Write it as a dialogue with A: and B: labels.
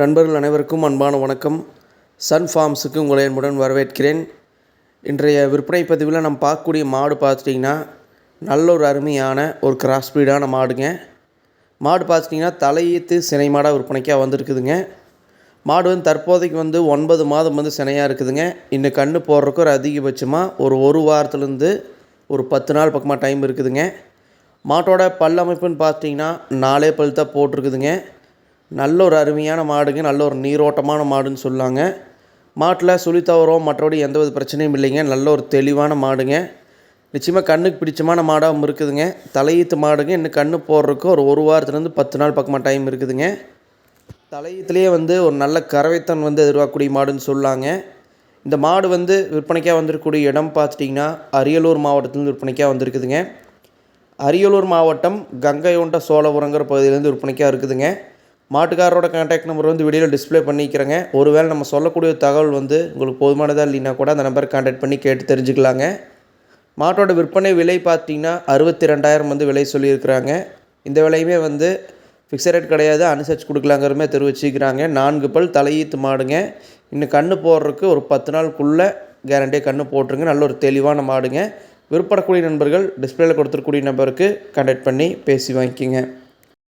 A: நண்பர்கள் அனைவருக்கும் அன்பான வணக்கம். சன் ஃபார்ம்ஸுக்கு உங்களை அன்புடன் வரவேற்கிறேன். இன்றைய விற்பனை பதிவில் நம்ம பார்க்கக்கூடிய மாடு பார்த்துட்டிங்கன்னா நல்ல ஒரு அருமையான ஒரு கிராஸ் பிரீடான மாடுங்க. மாடு பார்த்துட்டிங்கன்னா தலையீத்து சினை மாடாக விற்பனைக்காக வந்திருக்குதுங்க. மாடு வந்து தற்போதைக்கு வந்து ஒன்பது மாதம் வந்து சினையாக இருக்குதுங்க. இன்னும் கண்ணு போடுறதுக்கு ஒரு அதிகபட்சமாக ஒரு ஒரு வாரத்துலேருந்து ஒரு பத்து நாள் பக்கமாக டைம் இருக்குதுங்க. மாட்டோட பல் அமைப்புன்னு நாலே பல் தான் போட்டிருக்குதுங்க. நல்ல ஒரு அருமையான மாடுங்க நல்ல ஒரு நீரோட்டமான மாடுன்னு சொல்லாங்க. மாட்டில் சுழி தவறோம் மற்றபடி எந்த வித பிரச்சனையும் இல்லைங்க. நல்ல ஒரு தெளிவான மாடுங்க. நிச்சயமாக கண்ணுக்கு பிடிச்சமான மாடாகவும் இருக்குதுங்க. தலையீத்து மாடுங்க. இன்னும் கண்ணு போடுறதுக்கு ஒரு ஒரு வாரத்துலேருந்து பத்து நாள் பக்கமாக டைம் இருக்குதுங்க. தலையீத்துலேயே வந்து ஒரு நல்ல கறவைத்தன் வந்து எதிர்பார்க்கக்கூடிய மாடுன்னு சொல்லாங்க. இந்த மாடு வந்து விற்பனைக்காக வந்திருக்கக்கூடிய இடம் பார்த்துட்டிங்கன்னா அரியலூர் மாவட்டத்துலேருந்து விற்பனைக்காக வந்திருக்குதுங்க. அரியலூர் மாவட்டம் கங்கையொண்ட சோழபுரங்கிற பகுதியிலேருந்து விற்பனைக்காக இருக்குதுங்க. மாட்டுக்காரரோட கான்டாக்ட் நம்பர் வந்து வீடியோவில் டிஸ்ப்ளே பண்ணிக்கிறேங்க. ஒருவேளை நம்ம சொல்லக்கூடிய தகவல் வந்து உங்களுக்கு போதுமானதாக இல்லைன்னா கூட அந்த நம்பர் கான்டாக்ட் பண்ணி கேட்டு தெரிஞ்சுக்கலாங்க. மாட்டோட விற்பனை விலை பார்த்தீங்கன்னா அறுபத்தி ரெண்டாயிரம் வந்து விலை சொல்லியிருக்கிறாங்க. இந்த விலையுமே வந்து ஃபிக்ஸட் ரேட் கிடையாது அனுசரிச்சு கொடுக்கலாங்கிறமே தெரிவிச்சுக்கிறாங்க. நான்கு பல் தலையீத்து மாடுங்க. இன்னும் கன்று போடுறதுக்கு ஒரு பத்து நாளுக்குள்ளே கேரண்டியாக கன்று போட்டுருங்க. நல்ல ஒரு தெளிவான மாடுங்க. விருப்பப்படக்கூடிய நண்பர்கள் டிஸ்பிளேயில் கொடுத்துருக்கூடிய நம்பருக்கு கான்டாக்ட் பண்ணி பேசி வாங்கிக்கிங்க.